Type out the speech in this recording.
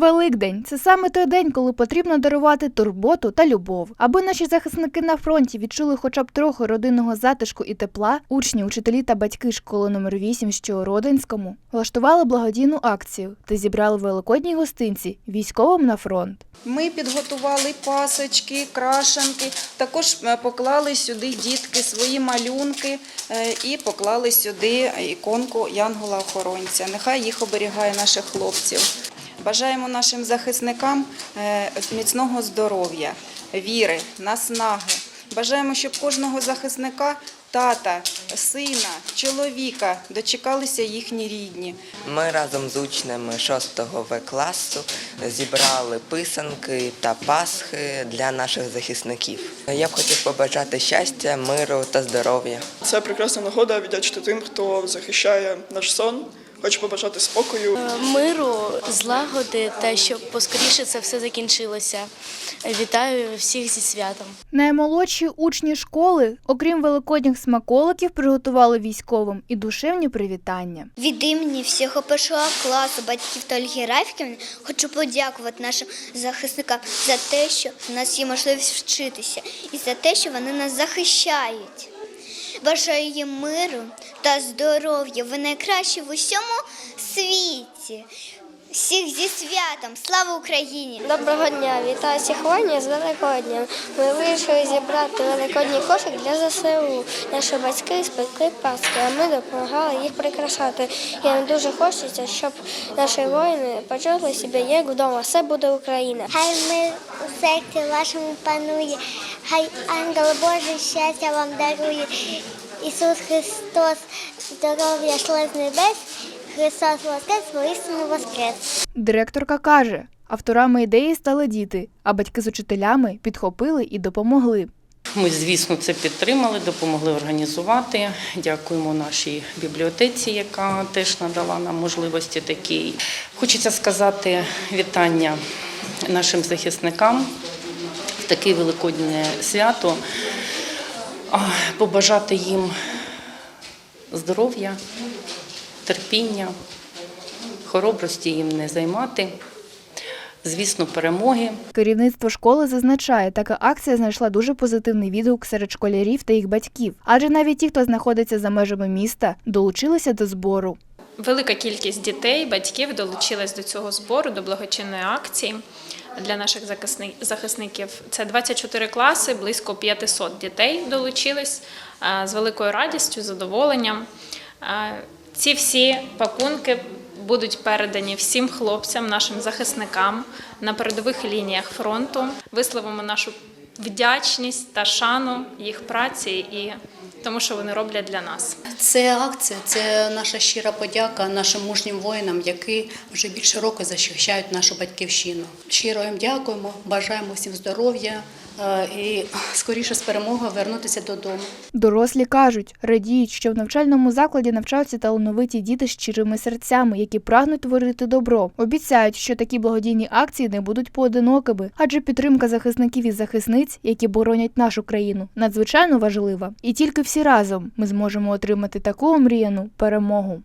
Великдень це саме той день, коли потрібно дарувати турботу та любов. Аби наші захисники на фронті відчули хоча б трохи родинного затишку і тепла, учні, учителі та батьки школи номер 8, що Родинському, влаштували благодійну акцію та зібрали великодні гостинці військовим на фронт. Ми підготували пасочки, крашенки. Також е, поклали сюди дітки свої малюнки е, і поклали сюди іконку Янгола-охоронця. Нехай їх оберігає наших хлопців. Бажаємо нашим захисникам е, міцного здоров'я, віри, наснаги. Бажаємо, щоб кожного захисника, тата, сина, чоловіка дочекалися їхні рідні. Ми разом з учнями 6 В класу зібрали писанки та пасхи для наших захисників. Я б хотів побажати щастя, миру та здоров'я. Це прекрасна нагода віддячити тим, хто захищає наш сон. Хочу побажати спокою. миру, злагоди та щоб поскоріше це все закінчилося. Вітаю всіх зі святом. Наймолодші учні школи, окрім великодніх смаколиків, приготували військовим і душевні привітання. Від імені всього першого класу батьків та Ольги Рафіківни хочу подякувати нашим захисникам за те, що в нас є можливість вчитися, і за те, що вони нас захищають. Бажаю їм миру та здоров'я. Ви найкращі в усьому світі. Всіх зі святом! Слава Україні! Доброго дня! Вітаю всіх воїнів з Великоднем. Ми вирішили зібрати великодній кошик для ЗСУ. Наші батьки спекли паски, а ми допомагали їх прикрашати. І нам дуже хочеться, щоб наші воїни почули себе як вдома. Все буде Україна. Хай мир у серці вашому панує, хай ангел Божий щастя вам дарує. Ісус Христос, здоров'я шле з небес, Христос воскрес, воістину воскрес. Директорка каже, авторами ідеї стали діти, а батьки з учителями підхопили і допомогли. Ми, звісно, це підтримали, допомогли організувати. Дякуємо нашій бібліотеці, яка теж надала нам можливості такі. Хочеться сказати вітання нашим захисникам в таке великоднє свято, побажати їм здоров'я, терпіння, хоробрості їм не займати. Звісно, перемоги. Керівництво школи зазначає, така акція знайшла дуже позитивний відгук серед школярів та їх батьків, адже навіть ті, хто знаходиться за межами міста, долучилися до збору. Велика кількість дітей, батьків долучилась до цього збору, до благочинної акції для наших захисни- захисників. Це 24 класи, близько 500 дітей долучились з великою радістю, задоволенням. Ці всі пакунки будуть передані всім хлопцям, нашим захисникам на передових лініях фронту. Висловимо нашу вдячність та шану їх праці і тому, що вони роблять для нас. Це акція, це наша щира подяка нашим мужнім воїнам, які вже більше року захищають нашу батьківщину. Щиро їм дякуємо, бажаємо всім здоров'я і скоріше з перемогою вернутися додому. Дорослі кажуть, радіють, що в навчальному закладі навчаються талановиті діти з щирими серцями, які прагнуть творити добро. Обіцяють, що такі благодійні акції не будуть поодинокими, адже підтримка захисників і захисниць, які боронять нашу країну, надзвичайно важлива. І тільки всі разом ми зможемо отримати таку омріяну перемогу.